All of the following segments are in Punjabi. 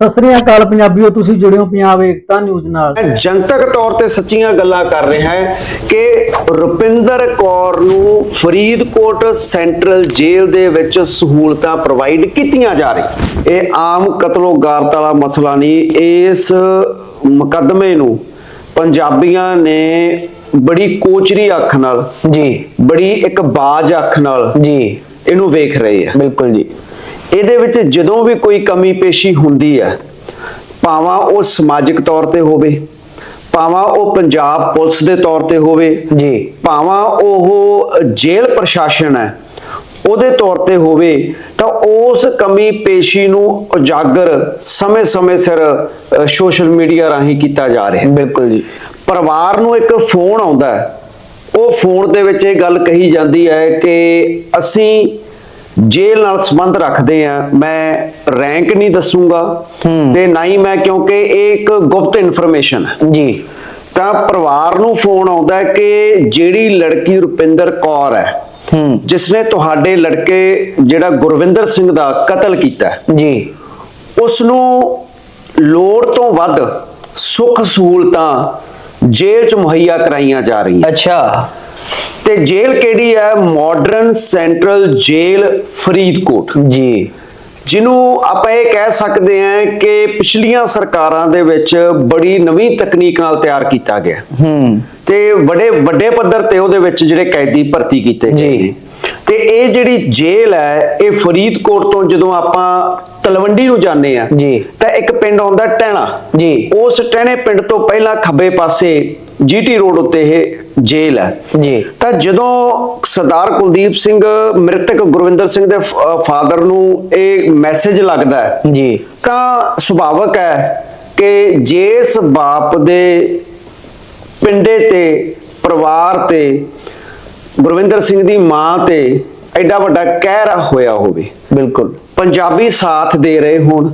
ਸਤਿ ਸ੍ਰੀ ਅਕਾਲ ਪੰਜਾਬੀਓ ਤੁਸੀਂ ਜੁੜਿਓ ਪੰਜਾਬ ਏਕਤਾ ਨਿਊਜ਼ ਨਾਲ। ਜਨਤਕ ਤੌਰ ਤੇ ਸੱਚੀਆਂ ਗੱਲਾਂ ਕਰ ਰਿਹਾ ਹਾਂ ਕਿ ਰੁਪਿੰਦਰ ਕੌਰ ਨੂੰ ਫਰੀਦਕੋਟ ਸੈਂਟਰਲ ਜੇਲ੍ਹ ਦੇ ਵਿੱਚ ਸਹੂਲਤਾਂ ਪ੍ਰੋਵਾਈਡ ਕੀਤੀਆਂ ਜਾ ਰਹੀਆਂ। ਇਹ ਆਮ ਕਤਲੋ ਗਾਰਤ ਵਾਲਾ ਮਸਲਾ ਨਹੀਂ ਇਸ ਮੁਕੱਦਮੇ ਨੂੰ ਪੰਜਾਬੀਆਂ ਨੇ ਬੜੀ ਕੋਚਰੀ ਅੱਖ ਨਾਲ ਜੀ। ਬੜੀ ਇੱਕ ਬਾਜ ਅੱਖ ਨਾਲ ਜੀ। ਇਹਨੂੰ ਵੇਖ ਰਹੇ ਆ। ਬਿਲਕੁਲ ਜੀ। ਇਹਦੇ ਵਿੱਚ ਜਦੋਂ ਵੀ ਕੋਈ ਕਮੀ ਪੇਸ਼ੀ ਹੁੰਦੀ ਹੈ ਭਾਵਾਂ ਉਹ ਸਮਾਜਿਕ ਤੌਰ ਤੇ ਹੋਵੇ ਭਾਵਾਂ ਉਹ ਪੰਜਾਬ ਪੁਲਿਸ ਦੇ ਤੌਰ ਤੇ ਹੋਵੇ ਜੀ। ਭਾਵਾਂ ਉਹ ਜੇਲ੍ਹ ਪ੍ਰਸ਼ਾਸਨ ਹੈ ਉਹਦੇ ਤੌਰ ਤੇ ਹੋਵੇ ਤਾਂ ਉਸ ਕਮੀ ਪੇਸ਼ੀ ਨੂੰ ਉਜਾਗਰ ਸਮੇਂ-ਸਮੇਂ ਸਿਰ ਸੋਸ਼ਲ ਮੀਡੀਆ ਰਾਹੀਂ ਕੀਤਾ ਜਾ ਰਿਹਾ ਹੈ। ਬਿਲਕੁਲ ਜੀ। ਪਰਿਵਾਰ ਨੂੰ ਇੱਕ ਫੋਨ ਆਉਂਦਾ ਹੈ। ਉਹ ਫੋਨ ਦੇ ਵਿੱਚ ਇਹ ਗੱਲ ਕਹੀ ਜਾਂਦੀ ਹੈ ਕਿ ਅਸੀਂ ਜੇਲ੍ਹ ਨਾਲ ਸੰਬੰਧ ਰੱਖਦੇ ਆ ਮੈਂ ਰੈਂਕ ਨਹੀਂ ਦੱਸੂਗਾ ਤੇ ਨਾ ਹੀ ਮੈਂ ਕਿਉਂਕਿ ਇਹ ਇੱਕ ਗੁਪਤ ਇਨਫੋਰਮੇਸ਼ਨ ਹੈ। ਜੀ। ਤਾਂ ਪਰਿਵਾਰ ਨੂੰ ਫੋਨ ਆਉਂਦਾ ਕਿ ਜਿਹੜੀ ਲੜਕੀ ਰੁਪਿੰਦਰ ਕੌਰ ਹੈ ਹੂੰ। ਜਿਸ ਨੇ ਤੁਹਾਡੇ ਲੜਕੇ ਜਿਹੜਾ ਗੁਰਵਿੰਦਰ ਸਿੰਘ ਦਾ ਕਤਲ ਕੀਤਾ ਜੀ। ਉਸ ਨੂੰ ਲੋੜ ਤੋਂ ਵੱਧ ਸੁੱਖ ਸਹੂਲਤਾਂ ਜੇਲ੍ਹ 'ਚ ਮੁਹੱਈਆ ਕਰਾਈਆਂ ਜਾ ਰਹੀਆਂ। ਅੱਛਾ। ਤੇ ਜੇਲ੍ਹ ਕਿਹੜੀ ਹੈ? ਮਾਡਰਨ ਸੈਂਟਰਲ ਜੇਲ੍ਹ ਫਰੀਦਕੋਟ। ਜੀ। ਜਿਹਨੂੰ ਆਪਾਂ ਇਹ ਕਹਿ ਸਕਦੇ ਹਾਂ ਕਿ ਪਿਛਲੀਆਂ ਸਰਕਾਰਾਂ ਦੇ ਵਿੱਚ ਬੜੀ ਨਵੀਂ ਤਕਨੀਕ ਨਾਲ ਤਿਆਰ ਕੀਤਾ ਗਿਆ। ਹੂੰ। ਤੇ ਵੱਡੇ ਵੱਡੇ ਪੱਧਰ ਤੇ ਉਹਦੇ ਵਿੱਚ ਜਿਹੜੇ ਕੈਦੀ ਭਰਤੀ ਕੀਤੇ ਗਏ ਜੀ। ਨੇ। ਤੇ ਇਹ ਜਿਹੜੀ ਜੇਲ੍ਹ ਹੈ ਇਹ ਫਰੀਦਕੋਟ ਤੋਂ ਜਦੋਂ ਆਪਾਂ ਤਲਵੰਡੀ ਨੂੰ ਜਾਂਦੇ ਆ। ਜੀ। ਤਾਂ ਇੱਕ ਪਿੰਡ ਆਉਂਦਾ ਟਹਿਣਾ ਜੀ। ਉਸ ਟਹਿਣੇ ਪਿੰਡ ਤੋਂ ਪਹਿਲਾਂ ਖੱਬੇ ਪਾਸੇ ਜੀਟੀ ਰੋਡ ਉੱਤੇ ਇਹ ਜੇਲ੍ਹ ਹੈ। ਜੀ। ਤਾਂ ਜਦੋਂ ਸਰਦਾਰ ਕੁਲਦੀਪ ਸਿੰਘ ਮ੍ਰਿਤਕ ਗੁਰਵਿੰਦਰ ਸਿੰਘ ਦੇ ਫਾਦਰ ਨੂੰ ਇਹ ਮੈਸੇਜ ਲੱਗਦਾ ਹੈ ਜੀ। ਤਾਂ ਸੁਭਾਵਕ ਹੈ ਕਿ ਜਿਸ ਬਾਪ ਦੇ ਪਿੰਡੇ ਤੇ ਪਰਿਵਾਰ ਤੇ ਗੁਰਵਿੰਦਰ ਸਿੰਘ ਦੀ ਮਾਂ ਤੇ ਐਡਾ ਵੱਡਾ ਕਹਿਰ ਹੋਇਆ ਹੋਵੇ। ਬਿਲਕੁਲ। ਪੰਜਾਬੀ ਸਾਥ ਦੇ ਰਹੇ ਹੋਣ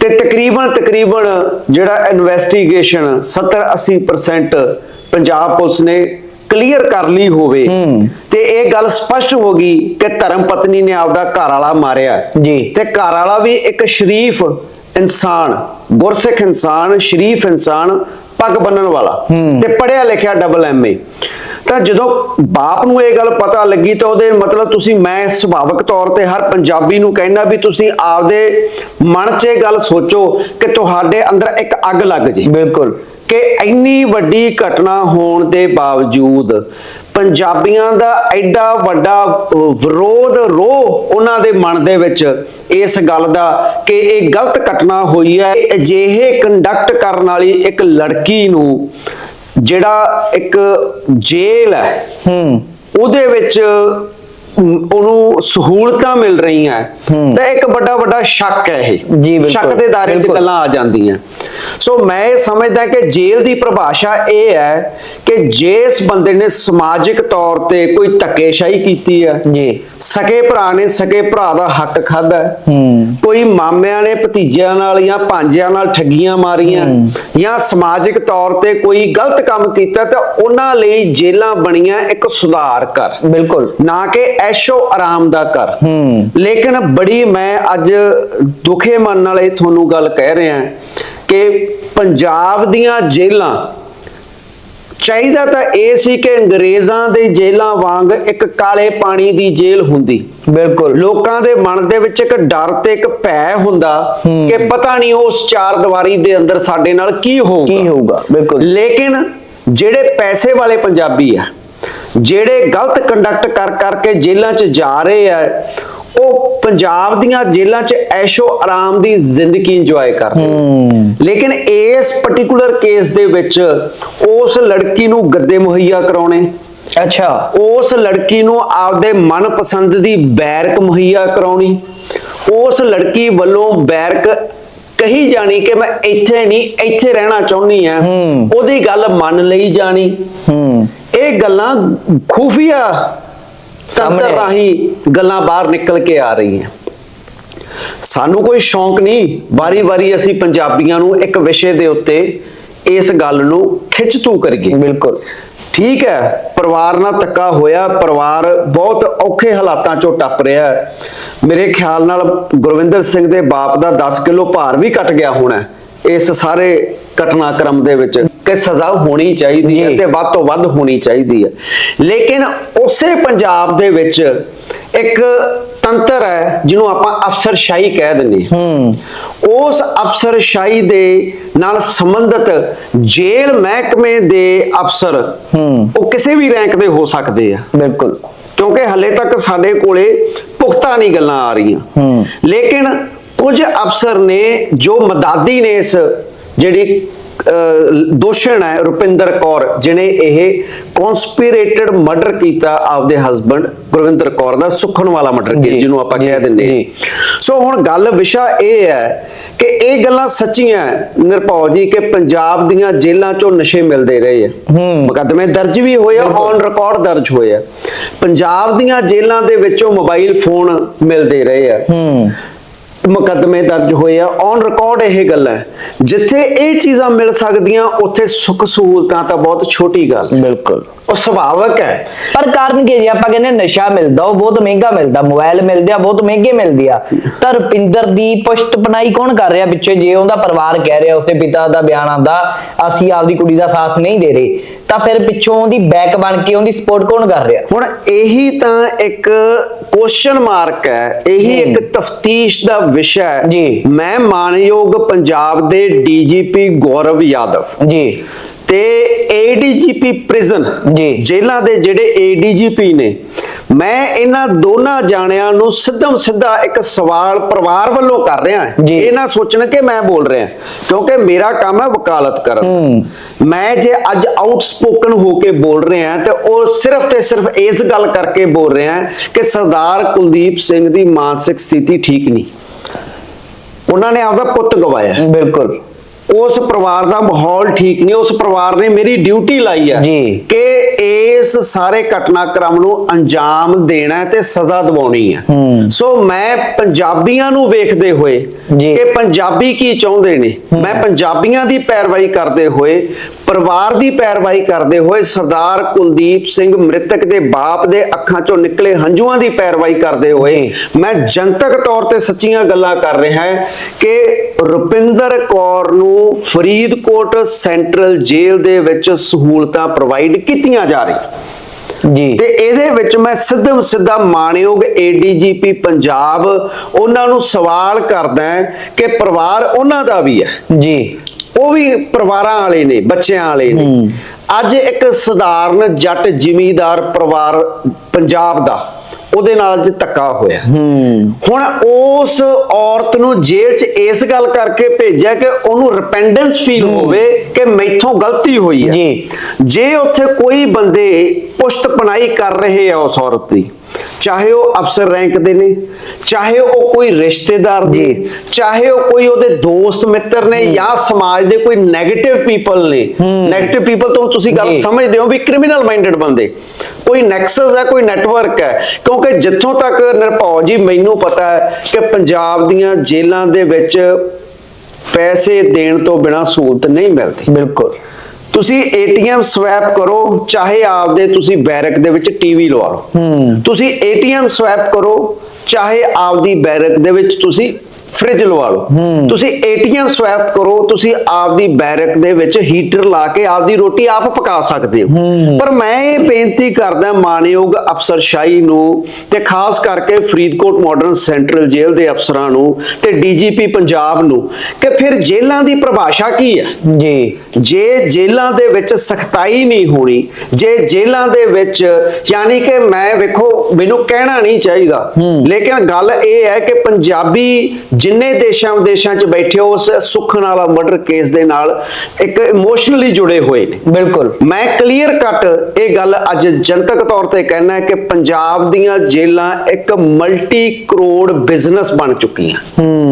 ਤੇ ਤਕਰੀਬਨ ਤਕਰੀਬਨ ਜਿਹੜਾ ਇਨਵੈਸਟੀਗੇਸ਼ਨ 70 80% ਪੰਜਾਬ ਪੁਲਿਸ ਨੇ ਕਲੀਅਰ ਕਰ ਲਈ ਹੋਵੇ। ਤੇ ਇਹ ਗੱਲ ਸਪਸ਼ਟ ਹੋ ਗਈ ਕਿ ਧਰਮ ਪਤਨੀ ਨੇ ਆਪਦਾ ਘਰ ਵਾਲਾ ਮਾਰਿਆ ਜੀ। ਤੇ ਘਰ ਵਾਲਾ ਵੀ ਇੱਕ ਸ਼ਰੀਫ ਇਨਸਾਨ ਗੁਰਸਿੱਖ ਇਨਸਾਨ ਸ਼ਰੀਫ ਇਨਸਾਨ ਪੱਗ ਬੰਨਣ ਵਾਲਾ। ਤੇ ਪੜਿਆ ਲਿਖਿਆ ਡਬਲ ਐਮਏ ਤਾਂ ਜਦੋਂ ਬਾਪ ਨੂੰ ਇਹ ਗੱਲ ਪਤਾ ਲੱਗੀ ਤਾਂ ਉਹਦੇ ਮਤਲਬ ਤੁਸੀਂ ਮੈਂ ਸੁਭਾਵਿਕ ਤੌਰ ਤੇ ਹਰ ਪੰਜਾਬੀ ਨੂੰ ਕਹਿਣਾ ਵੀ ਤੁਸੀਂ ਆਪਦੇ ਮਨ 'ਚ ਇਹ ਗੱਲ ਸੋਚੋ ਕਿ ਤੁਹਾਡੇ ਅੰਦਰ ਇੱਕ ਅੱਗ ਲੱਗ ਜੇ। ਬਿਲਕੁਲ। ਕਿ ਇੰਨੀ ਵੱਡੀ ਘਟਨਾ ਹੋਣ ਦੇ ਬਾਵਜੂਦ ਪੰਜਾਬੀਆਂ ਦਾ ਐਡਾ ਵੱਡਾ ਵਿਰੋਧ ਰੋਹ ਉਹਨਾਂ ਦੇ ਮਨ ਦੇ ਵਿੱਚ ਇਸ ਗੱਲ ਦਾ ਕਿ ਇਹ ਗਲਤ ਘਟਨਾ ਹੋਈ ਹੈ। ਅਜਿਹੇ ਕੰਡਕਟ ਕਰਨ ਵਾਲੀ ਇੱਕ ਲੜਕੀ ਨੂੰ ਜਿਹੜਾ ਇੱਕ ਜੇਲ੍ਹ ਹੈ ਹੂੰ। ਉਹਦੇ ਵਿੱਚ ਉਹਨੂੰ ਸਹੂਲਤਾਂ ਮਿਲ ਰਹੀਆਂ। ਤਾਂ ਇੱਕ ਵੱਡਾ ਵੱਡਾ ਸ਼ੱਕ ਹੈ ਇਹ। ਜੀ, ਬਿਲਕੁਲ, ਸ਼ੱਕ ਦੇ ਦਾਇਰੇ 'ਚ। ਗੱਲਾਂ ਆ ਜਾਂਦੀਆਂ। ਸੋ ਮੈਂ ਇਹ ਸਮਝਦਾ ਕਿ ਜੇਲ੍ਹ ਦੀ ਪਰਿਭਾਸ਼ਾ ਇਹ ਹੈ ਕਿ ਜਿਸ ਬੰਦੇ ਨੇ ਸਮਾਜਿਕ ਤੌਰ ਤੇ ਕੋਈ ਧੱਕੇਸ਼ਾਹੀ ਕੀਤੀ ਹੈ ਜੀ। ਸਕੇ ਭਰਾ ਨੇ ਸਕੇ ਭਰਾ ਦਾ ਹੱਕ ਖਾਦਾ ਹੂੰ। ਕੋਈ ਮਾਮਿਆਂ ਨੇ ਭਤੀਜਿਆਂ ਨਾਲ ਜਾਂ ਭਾਂਜਿਆਂ ਨਾਲ ਠੱਗੀਆਂ ਮਾਰੀਆਂ। ਜਾਂ ਸਮਾਜਿਕ ਤੌਰ ਤੇ ਕੋਈ ਗਲਤ ਕੰਮ ਕੀਤਾ ਤਾਂ ਉਹਨਾਂ ਲਈ ਜੇਲਾਂ ਬਣੀਆਂ ਇੱਕ ਸੁਧਾਰ ਕਰ ਬਿਲਕੁਲ। ਨਾ ਕਿ ਐਸ਼ੋ ਆਰਾਮ ਦਾ ਕਰ ਹੂੰ। ਲੇਕਿਨ ਬੜੀ ਮੈਂ ਅੱਜ ਦੁਖੇ ਮਨ ਨਾਲ ਇਹ ਤੁਹਾਨੂੰ ਗੱਲ ਕਹਿ ਰਿਹਾ ਕਿ ਪੰਜਾਬ ਦੀਆਂ ਜੇਲਾਂ ਚਾਹੀਦਾ ਤਾਂ ਇਹ ਸੀ ਕਿ ਅੰਗਰੇਜ਼ਾਂ ਦੇ ਜੇਲਾਂ ਵਾਂਗ ਇੱਕ ਕਾਲੇ ਪਾਣੀ ਦੀ ਜੇਲ੍ਹ ਹੁੰਦੀ। ਬਿਲਕੁਲ। ਲੋਕਾਂ ਦੇ ਮਨ ਦੇ ਵਿੱਚ ਇੱਕ ਡਰ ਤੇ ਇੱਕ ਭੈ ਹੁੰਦਾ। ਕਿ ਪਤਾ ਨਹੀਂ ਉਸ ਚਾਰ ਦੀਵਾਰੀ ਦੇ ਅੰਦਰ ਸਾਡੇ ਨਾਲ ਕੀ ਹੋਊਗਾ। ਕੀ ਹੋਊਗਾ ਬਿਲਕੁਲ। ਲੇਕਿਨ ਜਿਹੜੇ ਪੈਸੇ ਵਾਲੇ ਪੰਜਾਬੀ ਆ ਜਿਹੜੇ ਗਲਤ ਕੰਡਕਟ ਕਰ ਕਰਕੇ ਜੇਲ੍ਹਾਂ 'ਚ ਜਾ ਰਹੇ ਆ ਉਹ ਪੰਜਾਬ ਦੀਆਂ ਜੇਲ੍ਹਾਂ 'ਚ ਐਸ਼ੋ ਆਰਾਮ ਦੀ ਜ਼ਿੰਦਗੀ ਇੰਜੋਏ ਕਰ ਰਹੇ ਆ। ਹੂੰ। ਲੇਕਿਨ ਇਸ ਪਾਰਟਿਕੂਲਰ ਕੇਸ ਦੇ ਵਿੱਚ ਉਸ ਲੜਕੀ ਨੂੰ ਗੱਦੇ ਮੁਹੱਈਆ ਕਰਾਉਣੇ ਅੱਛਾ। ਉਸ ਲੜਕੀ ਨੂੰ ਆਪਦੇ ਮਨਪਸੰਦ ਦੀ ਬੈਰਕ ਮੁਹੱਈਆ ਕਰਾਉਣੀ ਉਸ ਲੜਕੀ ਵੱਲੋਂ ਬੈਰਕ ਕਹੀ ਜਾਣੀ ਕਿ ਮੈਂ ਇੱਥੇ ਨਹੀਂ ਇੱਥੇ ਰਹਿਣਾ ਚਾਹੁੰਦੀ ਆ। ਉਹਦੀ ਗੱਲ ਮੰਨ ਲਈ ਜਾਣੀ। ਇਹ ਗੱਲਾਂ ਖੂਫੀਆ ਤੰਤਰ। ਰਾਹੀਂ ਗੱਲਾਂ ਬਾਹਰ ਨਿਕਲ ਕੇ ਆ ਰਹੀਆਂ ਸਾਨੂੰ ਕੋਈ ਸ਼ੌਂਕ ਨਹੀਂ ਵਾਰੀ-ਵਾਰੀ ਅਸੀਂ ਪੰਜਾਬੀਆਂ ਨੂੰ ਇੱਕ ਵਿਸ਼ੇ ਦੇ ਉੱਤੇ ਇਸ ਗੱਲ ਨੂੰ ਖਿੱਚ ਤੂ ਕਰੀਏ ਬਿਲਕੁਲ ਠੀਕ ਹੈ ਪਰਿਵਾਰ ਨਾਲ ਧੱਕਾ ਹੋਇਆ ਪਰਿਵਾਰ ਬਹੁਤ ਔਖੇ ਹਾਲਾਤਾਂ ਚੋਂ ਟੱਪ ਰਿਹਾ ਹੈ। ਮੇਰੇ ਖਿਆਲ ਨਾਲ ਗੁਰਵਿੰਦਰ ਸਿੰਘ ਦੇ ਬਾਪ ਦਾ 10 ਕਿਲੋ ਭਾਰ ਵੀ ਘਟ ਗਿਆ ਹੋਣਾ ਇਸ ਸਾਰੇ ਘਟਨਾਕ੍ਰਮ ਦੇ ਵਿੱਚ ਕਿ ਸਜ਼ਾ ਹੋਣੀ ਚਾਹੀਦੀ ਹੈ। ਤੇ ਵੱਧ ਤੋਂ ਵੱਧ ਹੋਣੀ ਚਾਹੀਦੀ ਹੈ ਲੇਕਿਨ ਉਸੇ ਪੰਜਾਬ ਦੇ ਵਿੱਚ ਇੱਕ ਤੰਤਰ ਹੈ ਜਿਹਨੂੰ ਆਪਾਂ ਅਫਸਰਸ਼ਾਹੀ ਕਹਿ ਦਿੰਦੇ ਹਾਂ ਹੂੰ ਉਸ ਅਫਸਰਸ਼ਾਹੀ ਦੇ ਨਾਲ ਸੰਬੰਧਿਤ ਜੇਲ੍ਹ ਮਹਿਕਮੇ ਦੇ ਅਫਸਰ ਹੂੰ। ਉਹ ਕਿਸੇ ਵੀ ਰੈਂਕ ਦੇ ਹੋ ਸਕਦੇ ਆ ਬਿਲਕੁਲ ਕਿਉਂਕਿ ਹਲੇ ਤੱਕ ਸਾਡੇ ਕੋਲੇ ਪੁਖਤਾ ਨਹੀਂ ਗੱਲਾਂ ਆ ਰਹੀਆਂ ਹੂੰ। ਲੇਕਿਨ ਕੁਝ ਅਫਸਰ ਨੇ ਜੋ ਮਦਾਦੀ ਨੇ ਇਸ ਜਿਹੜੀ ਦੋਸ਼ਣ ਹੈ ਰੁਪਿੰਦਰ ਕੌਰ ਜਿਨੇ ਇਹ ਕਨਸਪੀਰੇਟਡ ਮਰਡਰ ਕੀਤਾ ਆਪਦੇ ਹਸਬੰਡ ਗੁਰਵਿੰਦਰ ਕੌਰ ਦਾ ਸੁਖਣ ਵਾਲਾ ਮਰਡਰ ਕੇਸ ਜਿਹਨੂੰ ਆਪਾਂ ਕਹਿ ਦਿੰਦੇ ਸੋ ਹੁਣ ਗੱਲ ਵਿਸ਼ਾ ਇਹ ਹੈ ਕਿ ਇਹ ਗੱਲਾਂ ਸੱਚੀਆਂ ਨਿਰਭਉ ਜੀ ਕਿ ਪੰਜਾਬ ਦੀਆਂ ਜੇਲ੍ਹਾਂ ਚੋਂ ਨਸ਼ੇ ਮਿਲਦੇ ਰਹੇ ਆ। ਮੁਕੱਦਮੇ ਦਰਜ ਵੀ ਹੋਏ ਆ ਔਨ ਰਿਕਾਰਡ ਦਰਜ ਹੋਏ ਆ। ਪੰਜਾਬ ਦੀਆਂ ਜੇਲ੍ਹਾਂ ਦੇ ਵਿੱਚੋਂ ਮੋਬਾਈਲ ਫੋਨ ਮਿਲਦੇ ਰਹੇ ਆ। ਹੂੰ। ਮੁਕੱਦਮੇ ਦਰਜ ਹੋਏ ਆ। ਔਨ ਰਿਕਾਰਡ ਇਹ ਗੱਲ ਹੈ। ਜਿੱਥੇ ਇਹ ਚੀਜ਼ਾਂ ਮਿਲ ਸਕਦੀਆਂ ਉੱਥੇ ਸੁੱਖ ਸਹੂਲਤਾਂ ਤਾਂ ਬਹੁਤ ਛੋਟੀ ਗੱਲ ਬਿਲਕੁਲ। ਉਹ ਸੁਭਾਵਕ ਹੈ। ਪਰ ਕਾਰਨ ਕੀ ਜੀ? ਆਪਾਂ ਕਹਿੰਦੇ ਨਸ਼ਾ ਮਿਲਦਾ ਉਹ ਬਹੁਤ ਮਹਿੰਗਾ ਮਿਲਦਾ। ਮੋਬਾਈਲ ਮਿਲਦੇ ਆ ਬਹੁਤ ਮਹਿੰਗੇ ਮਿਲਦੇ ਆ। ਤਾਂ ਰੁਪਿੰਦਰ ਦੀ ਪੁਸ਼ਤ ਪਨਾਈ ਕੌਣ ਕਰ ਰਿਹਾ ਪਿੱਛੇ? ਜੇ ਉਹਦਾ ਪਰਿਵਾਰ ਕਹਿ ਰਿਹਾ ਉਸਦੇ ਪਿਤਾ ਦਾ ਬਿਆਨ ਆਂਦਾ ਅਸੀਂ ਆਪਦੀ ਕੁੜੀ ਦਾ ਸਾਥ ਨਹੀਂ ਦੇ ਰਹੇ ਤਾਂ ਫਿਰ ਪਿੱਛੋਂ ਉਹਦੀ ਬੈਕ ਬਣ ਕੇ ਉਹਦੀ ਸਪੋਰਟ ਕੌਣ ਕਰ ਰਿਹਾ? ਹੁਣ ਇਹੀ ਤਾਂ ਇੱਕ ਕੁਐਸਚਨ ਮਾਰਕ ਹੈ। ਇਹੀ। ਇੱਕ ਤਫਤੀਸ਼ ਦਾ ਵਿਸ਼ਾ ਹੈ ਜੀ। ਮੈਂ ਮਾਨਯੋਗ ਪੰਜਾਬ ਦੇ ਡੀਜੀਪੀ ਗੌਰਵ ਯਾਦਵ ਜੀ ਤੇ ਏਡੀਜੀਪੀ ਪ੍ਰਿਜ਼ਨ ਜੀ। ਜੇਲ੍ਹਾਂ ਦੇ ਜਿਹੜੇ ਏਡੀਜੀਪੀ ਨੇ ਮੈਂ ਇਹਨਾਂ ਦੋਨਾਂ ਜਾਣਿਆਂ ਨੂੰ ਸਿੱਧਮ ਸਿੱਧਾ ਇੱਕ ਸਵਾਲ ਪਰਿਵਾਰ ਵੱਲੋਂ ਕਰ ਰਿਹਾ। ਇਹ ਨਾ ਸੋਚਣ ਕਿ ਮੈਂ ਬੋਲ ਰਿਹਾ ਕਿਉਂਕਿ ਮੇਰਾ ਕੰਮ ਹੈ ਵਕਾਲਤ ਕਰਨ। ਮੈਂ ਜੇ ਅੱਜ ਆਊਟਸਪੋਕਨ ਹੋ ਕੇ ਬੋਲ ਰਿਹਾ ਤੇ ਉਹ ਸਿਰਫ ਤੇ ਸਿਰਫ ਇਸ ਗੱਲ ਕਰਕੇ ਬੋਲ ਰਿਹਾ ਕਿ ਸਰਦਾਰ ਕੁਲਦੀਪ ਸਿੰਘ ਦੀ ਮਾਨਸਿਕ ਸਥਿਤੀ ਠੀਕ ਨਹੀਂ ਉਹਨਾਂ ਨੇ ਆਪਦਾ ਪੁੱਤ ਗਵਾਇਆ ਬਿਲਕੁਲ ਉਸ ਪਰਿਵਾਰ ਦਾ ਮਾਹੌਲ ਠੀਕ ਨਹੀਂ ਉਸ ਪਰਿਵਾਰ ਨੇ ਮੇਰੀ ਡਿਊਟੀ ਲਾਈ ਹੈ ਜੀ। ਕਿ ਇਸ ਸਾਰੇ ਘਟਨਾਕ੍ਰਮ ਨੂੰ ਅੰਜਾਮ ਦੇਣਾ ਤੇ ਸਜ਼ਾ ਦਿਵਾਉਣੀ ਹੈ। ਸੋ ਮੈਂ ਪੰਜਾਬੀਆਂ ਨੂੰ ਵੇਖਦੇ ਹੋਏ। ਕਿ ਪੰਜਾਬੀ ਕੀ ਚਾਹੁੰਦੇ ਨੇ ਮੈਂ ਪੰਜਾਬੀਆਂ ਦੀ ਪੈਰਵਾਈ ਕਰਦੇ ਹੋਏ ਪਰਿਵਾਰ ਦੀ ਪੈਰਵਾਈ ਕਰਦੇ ਹੋਏ ਸਰਦਾਰ ਕੁਲਦੀਪ ਸਿੰਘ ਮ੍ਰਿਤਕ ਦੇ ਬਾਪ ਦੇ ਅੱਖਾਂ ਚੋਂ ਨਿਕਲੇ ਹੰਝੂਆਂ ਦੀ ਪੈਰਵਾਈ ਕਰਦੇ ਹੋਏ। ਮੈਂ ਜਨਤਕ ਤੌਰ ਤੇ ਸੱਚੀਆਂ ਗੱਲਾਂ ਕਰ ਰਿਹਾ ਕਿ ਰੁਪਿੰਦਰ ਕੌਰ ਨੂੰ ਫਰੀਦਕੋਟ ਸੈਂਟਰਲ ਜੇਲ੍ਹ ਦੇ ਵਿੱਚ ਸਹੂਲਤਾਂ ਪ੍ਰੋਵਾਈਡ ਕੀਤੀਆਂ ਜਾ ਰਹੀਆਂ ਜੀ। ਤੇ ਇਹਦੇ ਵਿੱਚ ਮੈਂ ਸਿੱਧਮ ਸਿੱਧਾ ਮਾਣਯੋਗ ਏਡੀਜੀਪੀ ਪੰਜਾਬ ਉਹਨਾਂ ਨੂੰ ਸਵਾਲ ਕਰਦਾ ਕਿ ਪਰਿਵਾਰ ਉਹਨਾਂ ਦਾ ਵੀ ਹੈ। ਜੀ। ਉਹ ਵੀ ਪਰਿਵਾਰਾਂ ਵਾਲੇ ਨੇ ਬੱਚਿਆਂ ਵਾਲੇ ਨੇ। ਅੱਜ ਇੱਕ ਸਧਾਰਨ ਜੱਟ ਜ਼ਿਮੀਂਦਾਰ ਪਰਿਵਾਰ ਪੰਜਾਬ ਦਾ ਉਹਦੇ ਨਾਲ ਅੱਜ ਧੱਕਾ ਹੋਇਆ। ਹੁਣ ਉਸ ਔਰਤ ਨੂੰ ਜੇਲ੍ਹ 'ਚ ਇਸ ਗੱਲ ਕਰਕੇ ਭੇਜਿਆ ਕਿ ਉਹਨੂੰ ਰਿਪੈਂਡੈਂਸ ਫੀਲ ਹੋਵੇ ਕਿ ਮੈਥੋਂ ਗਲਤੀ ਹੋਈ ਹੈ। ਜੀ। ਜੇ ਉੱਥੇ ਕੋਈ ਬੰਦੇ ਪੁਸ਼ਤ ਪਨਾਈ ਕਰ ਰਹੇ ਆ ਉਸ ਔਰਤ ਦੀ ਚਾਹੇ ਉਹ ਅਫਸਰ ਰੈਂਕ ਦੇ ਨੇ ਚਾਹੇ ਉਹ ਕੋਈ ਰਿਸ਼ਤੇਦਾਰ ਨੇ। ਚਾਹੇ ਉਹ ਕੋਈ ਉਹਦੇ ਦੋਸਤ ਮਿੱਤਰ ਨੇ ਜਾਂ ਸਮਾਜ ਦੇ ਕੋਈ 네ਗੇਟਿਵ ਪੀਪਲ ਨੇ। 네ਗੇਟਿਵ ਪੀਪਲ ਤੋਂ ਤੁਸੀਂ ਗੱਲ। ਸਮਝਦੇ ਹੋ ਵੀ ਕ੍ਰਿਮੀਨਲ ਮਾਈਂਡਡ ਬੰਦੇ। ਕੋਈ ਨੈਕਸਸ ਹੈ ਕੋਈ ਨੈਟਵਰਕ ਹੈ। ਕਿਉਂਕਿ ਜਿੱਥੋਂ ਤੱਕ ਨਿਰਭਉ ਜੀ ਮੈਨੂੰ ਪਤਾ ਹੈ ਕਿ ਪੰਜਾਬ ਦੀਆਂ ਜੇਲ੍ਹਾਂ ਦੇ ਵਿੱਚ ਪੈਸੇ ਦੇਣ ਤੋਂ ਬਿਨਾ ਸਹੂਲਤ ਨਹੀਂ ਮਿਲਦੀ। ਬਿਲਕੁਲ। ਤੁਸੀਂ ਏਟੀਐਮ ਸਵੈਪ ਕਰੋ ਚਾਹੇ ਆਪਦੇ ਤੁਸੀਂ ਬੈਰਕ ਦੇ ਵਿੱਚ ਟੀਵੀ ਲਵਾ ਲਓ। ਹੂੰ। ਤੁਸੀਂ ਏਟੀਐਮ ਸਵੈਪ ਕਰੋ ਚਾਹੇ ਆਪਦੀ ਬੈਰਕ ਦੇ ਵਿੱਚ ਤੁਸੀਂ ਫ੍ਰਿਜ ਲਵਾ ਲਓ। ਤੁਸੀਂ ਏਟੀਐਮ ਸਵੈਪ ਕਰੋ ਤੁਸੀਂ ਆਪਦੀ ਬੈਰਕ ਦੇ ਵਿੱਚ ਹੀਟਰ ਲਾ ਕੇ ਆਪਦੀ ਰੋਟੀ ਆਪ ਪਕਾ ਸਕਦੇ ਹੂੰ। ਪਰ ਮੈਂ ਇਹ ਬੇਨਤੀ ਕਰਦਾ ਮਾਨਯੋਗ ਅਫਸਰਸ਼ਾਹੀ ਨੂੰ ਤੇ ਖਾਸ ਕਰਕੇ ਫਰੀਦਕੋਟ ਮਾਡਰਨ ਸੈਂਟਰਲ ਜੇਲ੍ਹ ਦੇ ਅਫਸਰਾਂ ਨੂੰ ਤੇ ਡੀਜੀਪੀ ਪੰਜਾਬ ਨੂੰ ਕਿ ਫਿਰ ਜੇਲ੍ਹਾਂ ਦੀ ਪਰਿਭਾਸ਼ਾ ਕੀ ਹੈ? ਜੀ। ਜੇ ਜੇਲ੍ਹਾਂ ਦੇ ਵਿੱਚ ਸਖਤਾਈ ਨਹੀਂ ਹੋਣੀ ਜੇ ਜੇਲ੍ਹਾਂ ਦੇ ਵਿੱਚ ਯਾਨੀ ਕਿ ਮੈਂ ਵੇਖੋ ਮੈਨੂੰ ਕਹਿਣਾ ਨਹੀਂ ਚਾਹੀਦਾ। ਲੇਕਿਨ ਗੱਲ ਇਹ ਹੈ ਕਿ ਪੰਜਾਬੀ ਜਿੰਨੇ ਦੇਸ਼ਾਂ ਵਿਦੇਸ਼ਾਂ 'ਚ ਬੈਠੇ ਹੋ ਉਸ ਸੁਖਣ ਵਾਲਾ ਮਰਡਰ ਕੇਸ ਦੇ ਨਾਲ ਇੱਕ ਇਮੋਸ਼ਨਲੀ ਜੁੜੇ ਹੋਏ ਨੇ। ਬਿਲਕੁਲ। ਮੈਂ ਕਲੀਅਰ ਕੱਟ ਇਹ ਗੱਲ ਅੱਜ ਜਨਤਕ ਤੌਰ ਤੇ ਕਹਿਣਾ ਹੈ ਕਿ ਪੰਜਾਬ ਦੀਆਂ ਜੇਲ੍ਹਾਂ ਇੱਕ ਮਲਟੀ ਕਰੋੜ ਬਿਜ਼ਨਸ ਬਣ ਚੁੱਕੀਆਂ। ਹੂੰ।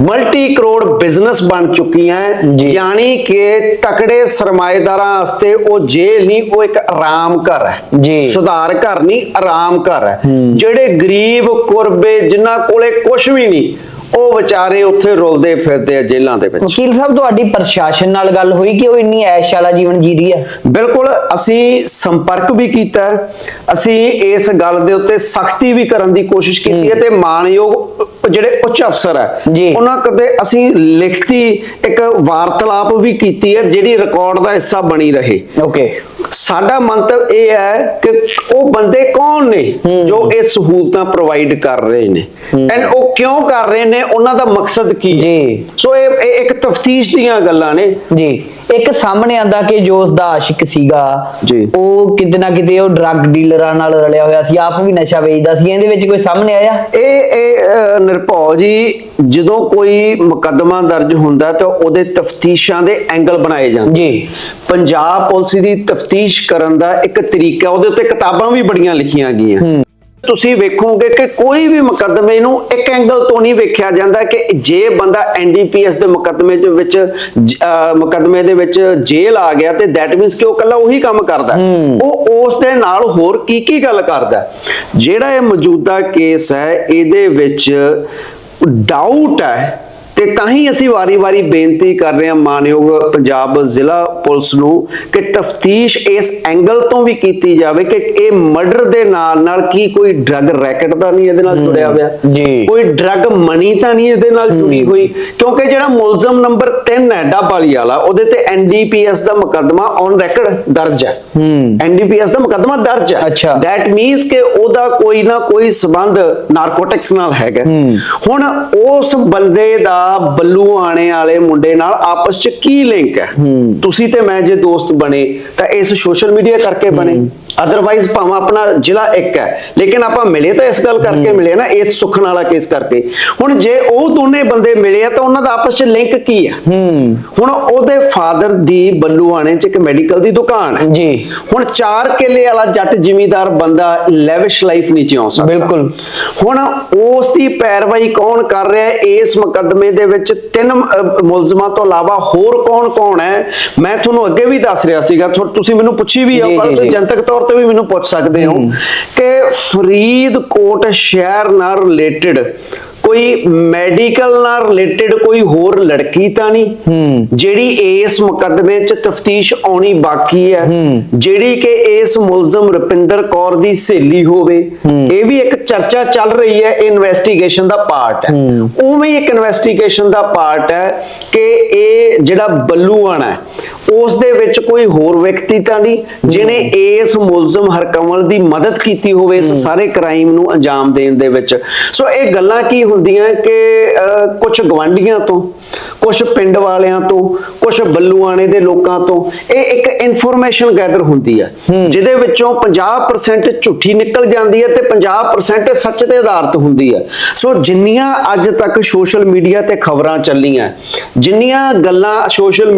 ਮਲਟੀ ਕਰੋੜ ਬਿਜ਼ਨਸ ਬਣ ਚੁੱਕੀਆਂ। ਯਾਨੀ ਕਿ ਤਕੜੇ ਸਰਮਾਏਦਾਰਾਂ ਵਾਸਤੇ ਉਹ ਜੇਲ੍ਹ ਨਹੀਂ ਉਹ ਇੱਕ ਆਰਾਮ ਘਰ ਹੈ ਜੀ। ਸੁਧਾਰ ਘਰ ਨਹੀਂ ਆਰਾਮ ਘਰ ਹੂੰ। ਜਿਹੜੇ ਗਰੀਬ ਕੁਰਬੇ ਜਿਨ੍ਹਾਂ ਕੋਲੇ ਕੁਝ ਵੀ ਨਹੀਂ ਉਹ ਵਿਚਾਰੇ ਉੱਥੇ ਰੁਲਦੇ ਫਿਰਦੇ ਆ ਜੇਲ੍ਹਾਂ ਦੇ ਵਿੱਚ। ਵਕੀਲ ਸਾਹਿਬ ਤੁਹਾਡੀ ਪ੍ਰਸ਼ਾਸਨ ਨਾਲ ਗੱਲ ਹੋਈ ਕਿ ਉਹ ਇੰਨੀ ਐਸ਼ ਵਾਲਾ ਜੀਵਨ ਜੀ ਰਹੀ ਹੈ? ਬਿਲਕੁਲ ਅਸੀਂ ਸੰਪਰਕ ਵੀ ਕੀਤਾ। ਅਸੀਂ ਇਸ ਗੱਲ ਦੇ ਉੱਤੇ ਸਖਤੀ ਵੀ ਕਰਨ ਦੀ ਕੋਸ਼ਿਸ਼ ਕੀਤੀ ਹੈ ਤੇ ਮਾਨਯੋਗ ਜਿਹੜੇ ਉੱਚ ਅਫਸਰ ਹੈ। ਉਹਨਾਂ ਕਦੇ ਅਸੀਂ ਲਿਖਤੀ ਇੱਕ ਵਾਰਤਾਲਾਪ ਵੀ ਕੀਤੀ ਹੈ ਜਿਹੜੀ ਰਿਕਾਰਡ ਦਾ ਹਿੱਸਾ ਬਣੀ ਰਹੇ। ਓਕੇ। ਸਾਡਾ ਮੰਤਵ ਇਹ ਹੈ ਕਿ ਉਹ ਬੰਦੇ ਕੌਣ ਨੇ ਜੋ ਇਹ ਸਹੂਲਤਾਂ ਪ੍ਰੋਵਾਈਡ ਕਰ ਰਹੇ ਨੇ। ਐਂਡ ਉਹ ਕਿਉਂ ਕਰ ਰਹੇ ਨੇ? ਉਹਨਾਂ ਦਾ ਮਕਸਦ ਕੀ ਜੀ। ਸੋ ਇਹ ਇਹ ਇੱਕ ਤਫਤੀਸ਼ ਦੀਆਂ ਗੱਲਾਂ ਨੇ। ਜੀ। ਇੱਕ ਸਾਹਮਣੇ ਆਂਦਾ ਕਿ ਜੋ ਉਸ ਦਾ ਆਸ਼ਿਕ ਸੀਗਾ ਜੀ। ਉਹ ਕਿਤੇ ਨਾ ਕਿਤੇ ਉਹ ਡਰੱਗ ਡੀਲਰਾਂ ਨਾਲ ਰਲਿਆ ਹੋਇਆ ਸੀ ਆਪ ਵੀ ਨਸ਼ਾ ਵੇਚਦਾ ਸੀ। ਇਹਦੇ ਵਿੱਚ ਕੋਈ ਸਾਹਮਣੇ ਆਇਆ? ਇਹ ਇਹ ਅਹ, ਨਿਰਭਉ ਜੀ ਜਦੋਂ ਕੋਈ ਮੁਕੱਦਮਾ ਦਰਜ ਹੁੰਦਾ ਤਾਂ ਉਹਦੇ ਤਫਤੀਸ਼ਾਂ ਦੇ ਐਂਗਲ ਬਣਾਏ ਜਾਂਦੇ ਜੀ। ਪੰਜਾਬ ਪੁਲਿਸ ਦੀ ਤਫਤੀਸ਼ ਕਰਨ ਦਾ ਇੱਕ ਤਰੀਕਾ ਉਹਦੇ ਉੱਤੇ ਕਿਤਾਬਾਂ ਵੀ ਬੜੀਆਂ ਲਿਖੀਆਂ ਗਈਆਂ। ਤੁਸੀਂ ਵੇਖੋਗੇ ਕਿ ਕੋਈ ਵੀ ਮੁਕੱਦਮੇ ਨੂੰ ਇੱਕ ਐਂਗਲ ਤੋਂ ਨਹੀਂ ਵੇਖਿਆ ਜਾਂਦਾ ਕਿ ਜੇ ਬੰਦਾ ਐਨਡੀਪੀਐਸ ਦੇ ਮੁਕੱਦਮੇ ਦੇ ਵਿੱਚ ਮੁਕੱਦਮੇ ਦੇ ਵਿੱਚ ਜੇਲ੍ਹ ਆ ਗਿਆ ਤੇ ਦੈਟ ਮੀਨਸ ਕਿ ਉਹ ਕੱਲਾ ਉਹੀ ਕੰਮ ਕਰਦਾ। ਉਹ ਉਸ ਦੇ ਨਾਲ ਹੋਰ ਕੀ ਕੀ ਗੱਲ ਕਰਦਾ। ਜਿਹੜਾ ਇਹ ਮੌਜੂਦਾ ਕੇਸ ਹੈ ਇਹਦੇ ਵਿੱਚ ਡਾਊਟ ਹੈ ਤੇ ਤਾਂ ਹੀ ਅਸੀਂ ਵਾਰੀ-ਵਾਰੀ ਬੇਨਤੀ ਕਰ ਰਹੇ ਹਾਂ ਮਾਨਯੋਗ ਪੰਜਾਬ ਜ਼ਿਲ੍ਹਾ ਪੁਲਿਸ ਨੂੰ ਕਿ ਤਫਤੀਸ਼ ਇਸ ਐਂਗਲ ਤੋਂ ਵੀ ਕੀਤੀ ਜਾਵੇ ਕਿ ਇਹ ਮਰਡਰ ਦੇ ਨਾਲ-ਨਾਲ ਕੀ ਕੋਈ ਡਰੱਗ ਰੈਕਟ ਤਾਂ ਨਹੀਂ ਇਹਦੇ ਨਾਲ ਜੁੜਿਆ ਹੋਇਆ? ਜੀ। ਕੋਈ ਡਰੱਗ ਮਨੀ ਤਾਂ ਨਹੀਂ ਇਹਦੇ ਨਾਲ ਜੁੜੀ ਹੋਈ? ਕਿਉਂਕਿ ਜਿਹੜਾ ਮੁਲਜ਼ਮ ਨੰਬਰ 3 ਹੈ ਡੱਬਾਲੀ ਵਾਲਾ ਉਹਦੇ ਤੇ ਐਨਡੀਪੀਐਸ ਦਾ ਮੁਕੱਦਮਾ ਔਨ ਰੈਕਡ ਦਰਜ ਹੈ। ਹੂੰ। ਐਨਡੀਪੀਐਸ ਦਾ ਮੁਕੱਦਮਾ ਦਰਜ ਹੈ। ਅੱਛਾ। ਦੈਟ ਮੀਨਸ ਕਿ ਉਹਦਾ ਕੋਈ ਨਾ ਕੋਈ ਸਬੰਧ ਨਾਰਕੋਟਿਕਸ ਨਾਲ ਹੈਗਾ। ਹੁਣ ਉਸ ਬੰਦੇ ਦਾ ਬੱਲੂ ਆਣੇ ਵਾਲੇ ਮੁੰਡੇ ਨਾਲ ਆਪਸ ਚ ਕੀ ਲਿੰਕ ਹੈ? ਤੁਸੀਂ ਤੇ ਮੈਂ ਜੇ ਦੋਸਤ ਬਣੇ ਤਾਂ ਇਸ ਸੋਸ਼ਲ ਮੀਡੀਆ ਕਰਕੇ ਬਣੇ। ਅਦਰਵਾਈਜ਼ ਭਾਵੇਂ ਆਪਣਾ ਜ਼ਿਲ੍ਹਾ ਇੱਕ ਹੈ। ਲੇਕਿਨ ਆਪਾਂ ਮਿਲੇ ਤਾਂ ਇਸ ਗੱਲ ਕਰਕੇ ਮਿਲੇ ਨਾ ਇਸ ਸੁਖਣ ਵਾਲਾ ਕੇਸ ਕਰਕੇ। ਹੁਣ ਜੇ ਉਹ ਦੋਨੇ ਬੰਦੇ ਮਿਲੇ ਆ ਤਾਂ ਉਹਨਾਂ ਦਾ ਆਪਸ ਚ ਲਿੰਕ ਕੀ ਹੈ। ਹੁਣ ਉਹਦੇ ਫਾਦਰ ਦੀ ਬੱਲੂਆਣੇ ਚ ਇੱਕ ਮੈਡੀਕਲ ਦੀ ਦੁਕਾਨ ਹੈ। ਜੀ। ਹੁਣ 4 ਕਿੱਲੇ ਵਾਲਾ ਜੱਟ ਜ਼ਿਮੀਂਦਾਰ ਬੰਦਾ ਲੈਵਿਸ਼ ਲਾਈਫ ਨਹੀਂ ਜਿਉ ਸਕਦਾ। ਬਿਲਕੁਲ। ਹੁਣ ਉਸ ਦੀ ਪੈਰਵਾਈ ਕੌਣ ਕਰ ਰਿਹਾ ਹੈ? ਇਸ ਮੁਕੱਦਮੇ ਦੇ ਵਿੱਚ ਤਿੰਨ ਮੁਲਜ਼ਮਾਂ ਤੋਂ ਇਲਾਵਾ ਹੋਰ ਕੌਣ-ਕੌਣ ਹੈ? ਮੈਂ ਤੁਹਾਨੂੰ ਅੱਗੇ ਵੀ ਦੱਸ ਰਿਹਾ ਸੀਗਾ। ਤੁਸੀਂ ਮੈਨੂੰ ਪੁੱਛੀ ਵੀ ਆ ਪਰ। ਜਨਤਕ ਤੌਰ ਤੇ ਵੀ ਮੈਨੂੰ ਪੁੱਛ ਸਕਦੇ ਹੋ ਕਿ ਫਰੀਦਕੋਟ ਸ਼ਹਿਰ ਨਾਲ ਰਿਲੇਟਡ ਕੋਈ ਮੈਡੀਕਲ ਨਾਲ ਰਿਲੇਟਡ ਕੋਈ ਹੋਰ ਲੜਕੀ ਤਾਂ ਨਹੀਂ। ਜਿਹੜੀ ਇਸ ਮੁਕੱਦਮੇ 'ਚ ਤਫਤੀਸ਼ ਆਉਣੀ ਬਾਕੀ ਹੈ ਜਿਹੜੀ ਕਿ ਇਸ ਮੁਲਜ਼ਮ ਰੁਪਿੰਦਰ ਕੌਰ ਦੀ ਸਹੇਲੀ ਹੋਵੇ ਇਹ ਵੀ ਇੱਕ ਚਰਚਾ ਚੱਲ ਰਹੀ ਹੈ ਇਨਵੈਸਟੀਗੇਸ਼ਨ ਦਾ ਪਾਰਟ ਹੈ। ਉਵੇਂ ਇੱਕ ਇਨਵੈਸਟੀਗੇਸ਼ਨ ਦਾ ਪਾਰਟ ਹੈ ਕਿ ਇਹ ਜਿਹੜਾ ਬੱਲੂਆਣਾ ਹੈ ਉਸ ਦੇ ਵਿੱਚ ਕੋਈ ਹੋਰ ਵਿਅਕਤੀ ਤਾਂ ਨਹੀਂ ਜਿਹਨੇ ਇਸ ਮੁਲਜ਼ਮ ਹਰਕਮਲ ਦੀ ਮਦਦ ਕੀਤੀ ਹੋਵੇ ਇਸ ਸਾਰੇ ਕ੍ਰਾਈਮ ਨੂੰ ਅੰਜਾਮ ਦੇਣ ਦੇ ਵਿੱਚ। ਸੋ ਇਹ ਗੱਲਾਂ ਕੀ ਹੁੰਦੀਆਂ ਕਿ ਕੁਝ ਗਵਾਂਢੀਆਂ ਤੋਂ ਕੁਝ ਪਿੰਡ ਵਾਲਿਆਂ ਤੋਂ ਕੁਝ ਬੱਲੂਆਣੇ ਦੇ ਲੋਕਾਂ ਤੋਂ ਇਹ ਇੱਕ ਇਨਫੋਰਮੇਸ਼ਨ ਗੈਦਰ ਹੁੰਦੀ ਹੈ। ਜਿਹਦੇ ਵਿੱਚੋਂ 50% ਝੂਠੀ ਨਿਕਲ ਜਾਂਦੀ ਹੈ ਤੇ 50% ਸੱਚ ਤੇ ਆਧਾਰਿਤ ਹੁੰਦੀ ਹੈ ਸੋ ਜਿੰਨੀਆਂ ਅੱਜ ਤੱਕ ਸੋਸ਼ਲ ਮੀਡੀਆ ਤੇ ਖਬਰਾਂ ਚੱਲੀਆਂ ਜਿੰਨੀਆਂ ਗੱਲਾਂ ਸੋਸ਼ਲ